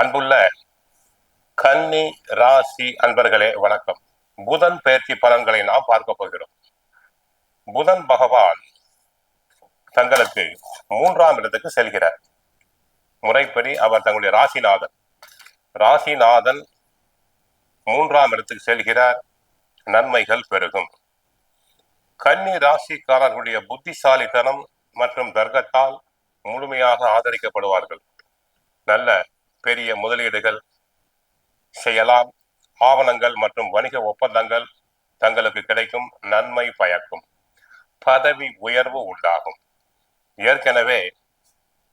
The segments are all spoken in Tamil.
அன்புள்ள கன்னி ராசி அன்பர்களே வணக்கம். புதன் பயிற்சி பலன்களை நாம் பார்க்க போகிறோம். புதன் பகவான் தங்களுக்கு மூன்றாம் இடத்துக்கு செல்கிறார். முறைப்படி அவர் தங்களுடைய ராசிநாதன். ராசிநாதன் மூன்றாம் இடத்துக்கு செல்கிறார். நன்மைகள் பெருகும். கன்னி ராசிக்காரர்களுடைய புத்திசாலித்தனம் மற்றும் தர்க்கத்தால் முழுமையாக ஆதரிக்கப்படுவார்கள். நல்ல பெரிய முதலீடுகள் செய்யலாம். ஆவணங்கள் மற்றும் வணிக ஒப்பந்தங்கள் தங்களுக்கு கிடைக்கும். நன்மை பயக்கும். பதவி உயர்வு உண்டாகும். ஏற்கனவே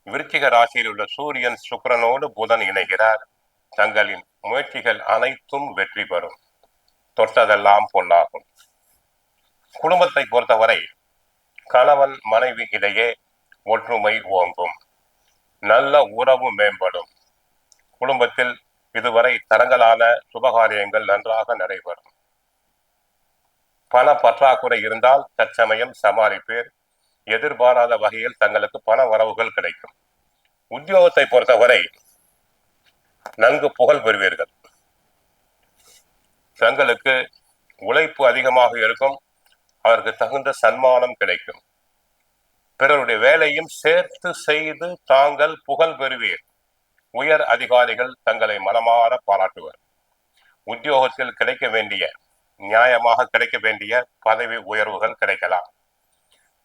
விருச்சிக ராசியில் உள்ள சூரியன் சுக்கரனோடு புதன் இணைகிறார். தங்களின் முயற்சிகள் அனைத்தும் வெற்றி பெறும். தொட்டதெல்லாம் பொன்னாகும். குடும்பத்தை பொறுத்தவரை கணவன் மனைவி இடையே ஒற்றுமை ஓங்கும். நல்ல உறவு மேம்படும். குடும்பத்தில் இதுவரை தடங்கலான சுபகாரியங்கள் நன்றாக நடைபெறும். பண பற்றாக்குறை இருந்தால் தற்சமயம் சமாளிப்பேர். எதிர்பாராத வகையில் தங்களுக்கு பண வரவுகள் கிடைக்கும். உத்தியோகத்தை பொறுத்தவரை நன்கு புகழ் பெறுவீர்கள். தங்களுக்கு உழைப்பு அதிகமாக இருக்கும். அவருக்கு தகுந்த சன்மானம் கிடைக்கும். பிறருடைய வேலையும் சேர்த்து செய்து தாங்கள் புகழ் பெறுவீர். உயர் அதிகாரிகள் தங்களை மனமாற பாராட்டுவர். உத்தியோகத்தில் கிடைக்க வேண்டிய நியாயமாக கிடைக்க வேண்டிய பதவி உயர்வுகள் கிடைக்கலாம்.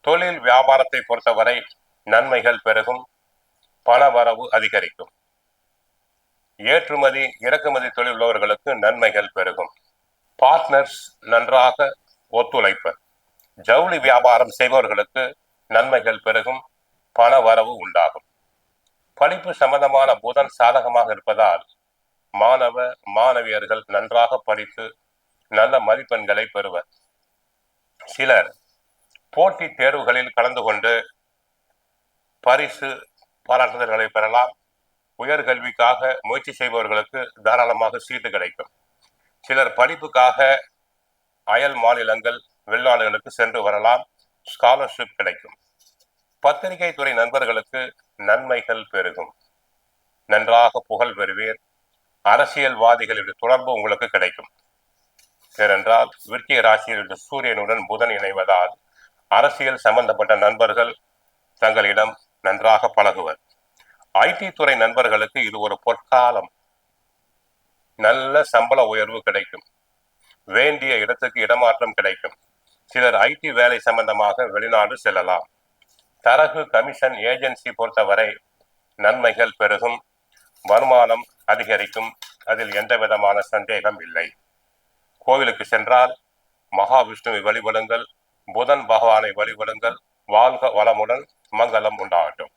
தொழில் வியாபாரத்தை பொறுத்தவரை நன்மைகள் பெருகும் பண வரவு அதிகரிக்கும். ஏற்றுமதி இறக்குமதி தொழில் உள்ளவர்களுக்கு நன்மைகள் பெருகும். பார்ட்னர்ஸ் நன்றாக ஒத்துழைப்பர் ஜவுளி வியாபாரம் செய்பவர்களுக்கு நன்மைகள் பெருகும் பண வரவு உண்டாகும். படிப்பு சம்பந்தமான புதன் சாதகமாக இருப்பதால் மாணவ மாணவியர்கள் நன்றாக படித்து நல்ல மதிப்பெண்களை பெறுவர். சிலர் போட்டித் தேர்வுகளில் கலந்து கொண்டு பரிசு பாராட்டுதல்களை பெறலாம். உயர்கல்விக்காக முயற்சி செய்பவர்களுக்கு தாராளமாக சீட்டு கிடைக்கும். சிலர் படிப்புக்காக அயல் மாநிலங்கள் வெளிநாடுகளுக்கு சென்று வரலாம். ஸ்காலர்ஷிப் கிடைக்கும். பத்திரிகை துறை நண்பர்களுக்கு நன்மைகள் பெருகும். நன்றாக புகழ் பெறுவீர். அரசியல்வாதிகளுடைய தொடர்பு உங்களுக்கு கிடைக்கும். ஏனென்றால் விருச்சிக ராசியில் சூரியனுடன் புதன் இணைவதால் அரசியல் சம்பந்தப்பட்ட நண்பர்கள் தங்களிடம் நன்றாக பழகுவர். ஐடி துறை நண்பர்களுக்கு இது ஒரு பொற்காலம். நல்ல சம்பள உயர்வு கிடைக்கும். வேண்டிய இடத்துக்கு இடமாற்றம் கிடைக்கும். சிலர் ஐடி வேலை சம்பந்தமாக வெளிநாடு செல்லலாம். தரகு கமிஷன் ஏஜென்சி பொறுத்தவரை நன்மைகள் பெருகும் வருமானம் அதிகரிக்கும் அதில் எந்த விதமான சந்தேகம் இல்லை. கோவிலுக்கு சென்றால் மகாவிஷ்ணுவை வழிபடுங்கள் புதன் பகவானை வழிபடுங்கள் வாழ்க வளமுடன் மங்களம் உண்டாகட்டும்.